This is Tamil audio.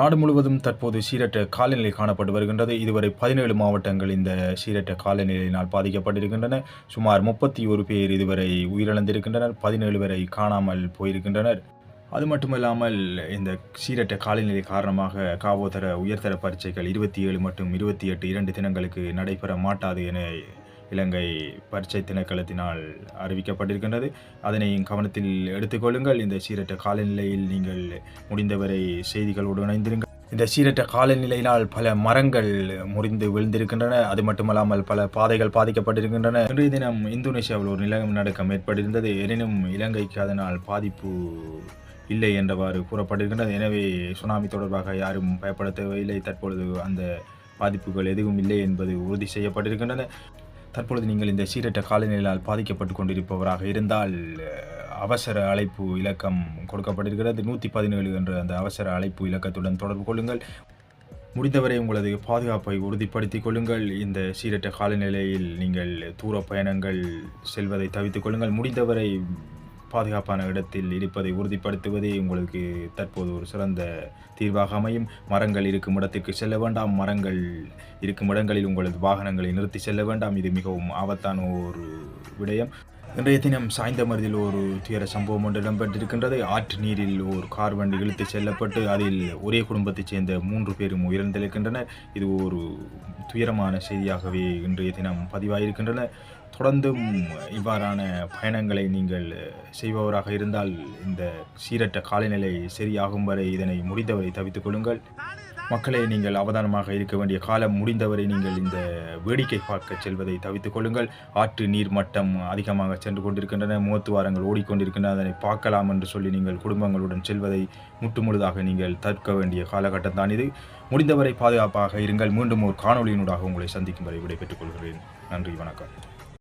நாடு முழுவதும் தற்போது சீரற்ற காலநிலை காணப்பட்டு வருகின்றது. இதுவரை பதினேழு மாவட்டங்கள் இந்த சீரற்ற காலநிலையினால் பாதிக்கப்பட்டிருக்கின்றன. சுமார் முப்பத்தி ஒரு பேர் இதுவரை உயிரிழந்திருக்கின்றனர். பதினேழு வரை காணாமல் போயிருக்கின்றனர். அது மட்டுமல்லாமல் இந்த சீரற்ற காலநிலை காரணமாக காவோதர உயர்தர பரீட்சைகள் இருபத்தி ஏழு மற்றும் இருபத்தி எட்டு இரண்டு தினங்களுக்கு நடைபெற மாட்டாது என இலங்கை பரீட்சை திணைக்களத்தினால் அறிவிக்கப்பட்டிருக்கின்றது. அதனையும் கவனத்தில் எடுத்துக்கொள்ளுங்கள். இந்த சீரற்ற காலநிலையில் நீங்கள் முடிந்தவரை செய்திகளோடு இணைந்திருங்கள். இந்த சீரற்ற காலநிலையினால் பல மரங்கள் முறிந்து விழுந்திருக்கின்றன. அது மட்டுமல்லாமல் பல பாதைகள் பாதிக்கப்பட்டிருக்கின்றன. இன்றைய தினம் இந்தோனேசியாவில் ஒரு நிலநடுக்கம் ஏற்பட்டிருந்தது. எனினும் இலங்கைக்கு அதனால் பாதிப்பு இல்லை என்றவாறு கூறப்பட்டிருக்கின்றது. எனவே சுனாமி தொடர்பாக யாரும் பயப்பட தேவையில்லை. தற்பொழுது அந்த பாதிப்புகள் எதுவும் இல்லை என்பது உறுதி செய்யப்பட்டிருக்கின்றன. தற்பொழுது நீங்கள் இந்த சீரற்ற காலநிலையால் பாதிக்கப்பட்டு கொண்டிருப்பவராக இருந்தால் அவசர அழைப்பு இலக்கம் கொடுக்கப்பட்டிருக்கிறது. நூற்றி பதினேழு என்ற அந்த அவசர அழைப்பு இலக்கத்துடன் தொடர்பு கொள்ளுங்கள். முடிந்தவரை உங்களது பாதுகாப்பை உறுதிப்படுத்திக் கொள்ளுங்கள். இந்த சீரற்ற காலநிலையில் நீங்கள் தூர பயணங்கள் செல்வதை தவித்துக் கொள்ளுங்கள். முடிந்தவரை பாதுகாப்பான இடத்தில் இருப்பதை உறுதிப்படுத்துவதே உங்களுக்கு தற்போது ஒரு சிறந்த தீர்வாக அமையும். மரங்கள் இருக்கும் இடத்திற்கு செல்ல வேண்டாம். மரங்கள் இருக்கும் இடங்களில் உங்களது வாகனங்களை நிறுத்தி செல்ல வேண்டாம். இது மிகவும் ஆபத்தான ஒரு விடயம். இன்றைய தினம் சாய்ந்தமருதில் ஒரு துயர சம்பவம் ஒன்று இடம்பெற்றிருக்கின்றது. ஆற்று நீரில் ஒரு கார் வண்டி இழுத்து செல்லப்பட்டு அதில் ஒரே குடும்பத்தைச் சேர்ந்த மூன்று பேரும் உயிரிழந்திருக்கின்றனர். இது ஒரு துயரமான செய்தியாகவே இன்றைய தினம் பதிவாகியிருக்கின்றன தொடர்ந்தும் இவ்வாறான பயணங்களை நீங்கள் செய்பவராக இருந்தால் இந்த சீரற்ற காலநிலை சரியாகும் வரை இதனை முடிந்தவரை தவித்துக் கொள்ளுங்கள். மக்களே நீங்கள் அவதானமாக இருக்க வேண்டிய காலம் முடிந்தவரை நீங்கள் இந்த வேடிக்கை பார்க்க செல்வதை தவித்துக் கொள்ளுங்கள். ஆற்று நீர் மட்டம் அதிகமாக சென்று கொண்டிருக்கின்றன. முகத்துவாரங்கள் ஓடிக்கொண்டிருக்கின்றன. அதனை பார்க்கலாம் என்று சொல்லி நீங்கள் குடும்பங்களுடன் செல்வதை முட்டுமுழுதாக நீங்கள் தற்க வேண்டிய காலகட்டம் தான் இது. முடிந்தவரை பாதுகாப்பாக இருங்கள். மீண்டும் ஒரு காணொலியினூடாக உங்களை சந்திக்கும் வரை விடைபெற்றுக் கொள்கிறேன். நன்றி வணக்கம்.